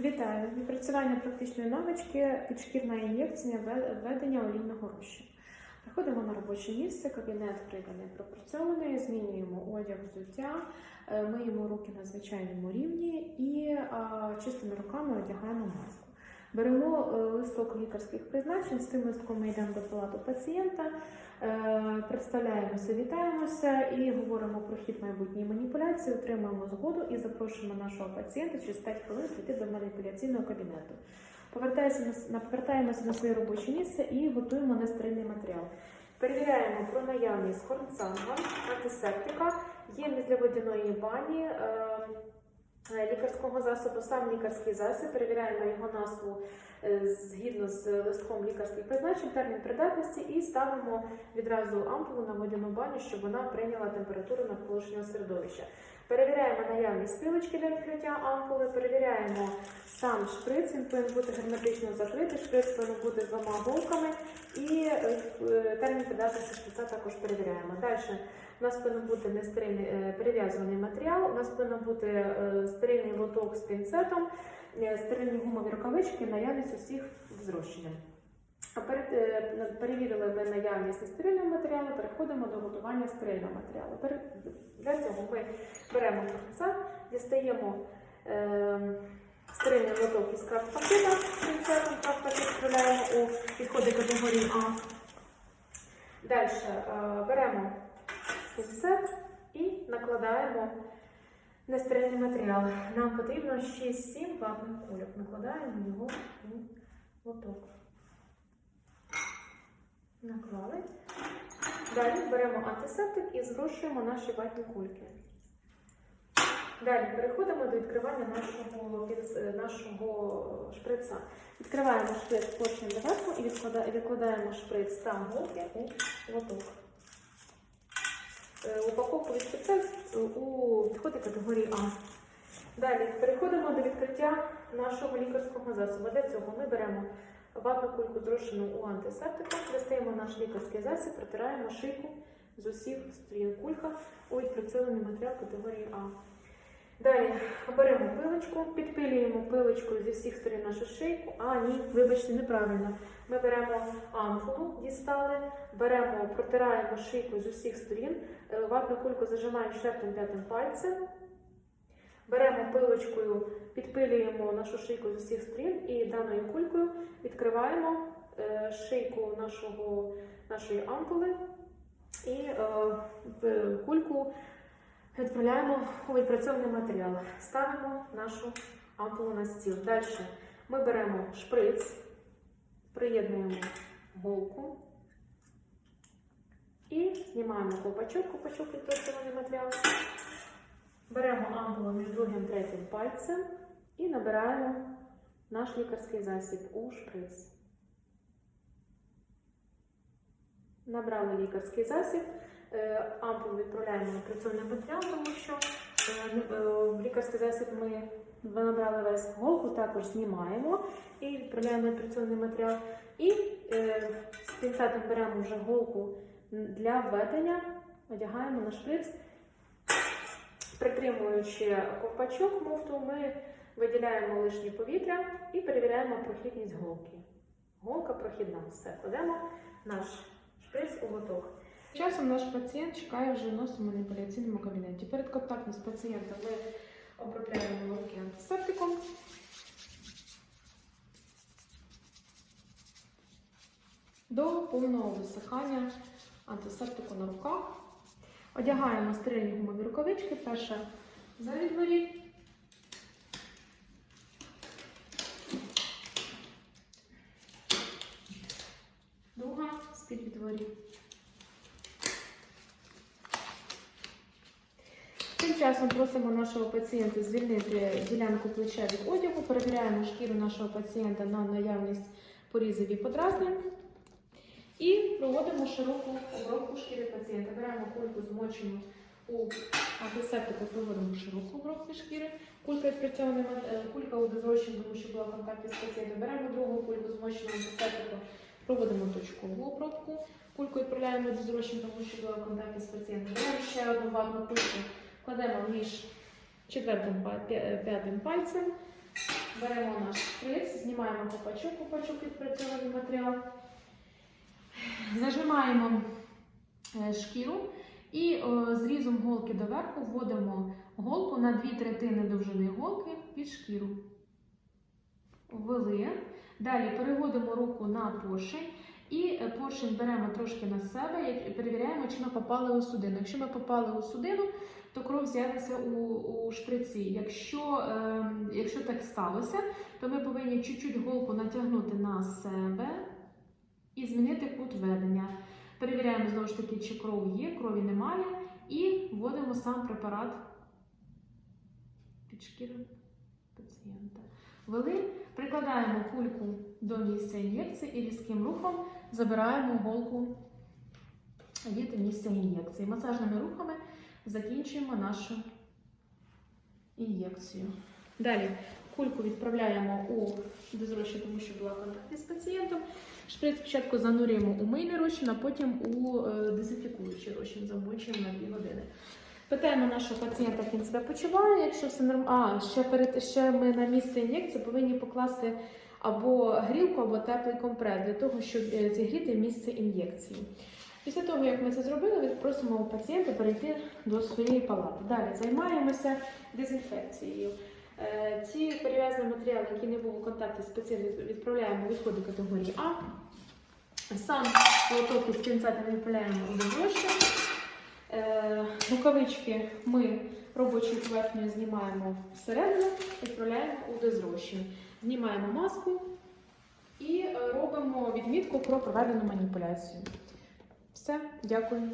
Вітаю! Відпрацювання практичної навички підшкірна ін'єкція ве- введення олійного розчину. Приходимо на робоче місце, кабінет приданий пропрацьований, змінюємо одяг, взуття, е, миємо руки на звичайному рівні і а, чистими руками одягаємо маску. Беремо е, листок лікарських призначень, з цим листком ми йдемо до палату пацієнта, е, представляємося, вітаємося і говоримо про хід майбутньої маніпуляції, отримуємо згоду і запрошуємо нашого пацієнта через 5 хвилин прийти до маніпуляційного кабінету. Повертаємося на, своє робоче місце і готуємо нестерильний матеріал. Перевіряємо про наявність хорнцанга, антисептика, ємність для водяної бані, е, лікарського засобу, сам лікарський засіб, перевіряємо його назву е, згідно з листком лікарських призначень, термін придатності і ставимо відразу ампулу на водяну баню, щоб вона прийняла температуру навколишнього середовища. Перевіряємо наявність пилочки для відкриття ампули, перевіряємо сам шприц, він повинен бути герметично закритий, шприц повинен бути з двома голками і е, е, термін придатності шприца також перевіряємо. Далі у нас повинен бути нестерильний е, перев'язуваний матеріал, у нас повинен бути е, стерильний лоток з пінцетом, е, стерильні гумові рукавички, наявність усіх зрощення. Перед, е, перевірили ми наявність нестерильного матеріалу, переходимо до готування стерильного матеріалу. Для цього ми беремо фахівця, дістаємо стерильний лоток із крафт-пакета, пінцетом крафт-пакет вставляємо у підходи категорії А. Далі беремо пінцет і накладаємо нестерильний матеріал. Нам потрібно 6-7 ватних кульок. Накладаємо його у лоток. Наклали. Далі беремо антисептик і зрошуємо наші ватні кульки. Далі переходимо до відкривання нашого, нашого шприца. Відкриваємо шприц поршнем доверху і відкладаємо шприц та голки у лоток. Е, Упаковку від шприца у підходи категорії А. Далі переходимо до відкриття нашого лікарського засобу. Для цього ми беремо ватну кульку зрошену у антисептику, достаємо наш лікарський засіб, протираємо шийку з усіх сторін кулька у відпрацьований матеріал категорії А. Далі беремо пилочку, підпилюємо пилочкою зі всіх сторін нашу шийку. А, ні, вибачте, неправильно. Ми беремо ампулу, дістали, беремо, протираємо шийку з усіх сторін, е, ватну кульку зажимаємо четвертим п'ятим пальцем. Беремо пилочкою, підпилюємо нашу шийку з усіх сторін і даною кулькою відкриваємо е, шийку нашого, нашої ампули і е, кульку відправляємо у відпрацьований матеріал. Ставимо нашу ампулу на стіл. Далі ми беремо шприц, приєднуємо голку і знімаємо ковпачок, ковпачок відпрацьований матеріал. Беремо ампулу між другим третім пальцем і набираємо наш лікарський засіб у шприц. Набрали лікарський засіб, е, ампулу відправляємо на працівний матеріал, тому що е, не- е, лікарський засіб ми набрали весь голку, також знімаємо і відправляємо на працівний матеріал. І з пінцетом беремо вже голку для введення, одягаємо на шприц. Притримуючи ковпачок муфту, ми виділяємо лишнє повітря і перевіряємо прохідність голки. Голка прохідна. Все, кладемо наш шприц у лоток. Часом наш пацієнт чекає вже в маніпуляційному кабінеті. Перед контактом з пацієнтом ми обробляємо руки антисептиком. До повного висихання антисептику на руках. Одягаємо стерильні гумові рукавички. Перша ззаді дворі. Друга з-під відворі. Часом просимо нашого пацієнта звільнити ділянку плеча від одягу, перевіряємо шкіру нашого пацієнта на наявність порізів і подразнень. І проводимо широку обробку шкіри пацієнта. Беремо кульку змочену у антисептику, проводимо широку обробку шкіри. Кулька відпрацьована, е, кулька у дозрощенні, тому що була в контакті з пацієнтом. Беремо другу кульку змочену антисептиком, проводимо точкову обробку. Кульку відправляємо до зрощення, тому що була в контакті з пацієнтом. Беремо ще одну ватну кульку, кладемо між четвертим п'ятим пальцем, Беремо наш шприц, знімаємо копачок, копачок відпрацьований матеріал. Зажимаємо е, шкіру і зрізом голки доверху вводимо голку на дві третини довжини голки під шкіру. Ввели. Далі переводимо руку на поршень і е, поршень беремо трошки на себе перевіряємо, чи ми попали у судину. Якщо ми попали у судину, то кров з'явиться у, у шприці. Якщо, е, якщо так сталося, то ми повинні чуть-чуть голку натягнути на себе і змінити кут ведення. Перевіряємо знову ж таки, чи кров є, крові немає, і вводимо сам препарат під шкіру пацієнта. Вели, прикладаємо кульку до місця ін'єкції і різким рухом забираємо голку від місця ін'єкції. Масажними рухами закінчуємо нашу ін'єкцію. Далі кульку відправляємо у дозрощу, тому що була контактність з пацієнтом. Шприц спочатку занурюємо у мийний розчин, а потім у е, дезінфікуючий розчин, замочуємо на 2 години. Питаємо нашого пацієнта, як він себе почуває. Якщо все нормально, а ще перед ще ми на місце ін'єкції повинні покласти або грілку, або теплий компрес для того, щоб е, зігріти місце ін'єкції. Після того, як ми це зробили, просимо пацієнта перейти до своєї палати. Далі займаємося дезінфекцією. Е, Ці перев'язані матеріали, які не були у контакті з пацієнтом, відправляємо відходи категорії А. Сам лоток із пінцетами відправляємо у дозрощу. Е, Рукавички ми робочою поверхнею знімаємо всередину, відправляємо у дозрощення. Знімаємо маску і е, робимо відмітку про проведену маніпуляцію. Все, дякую.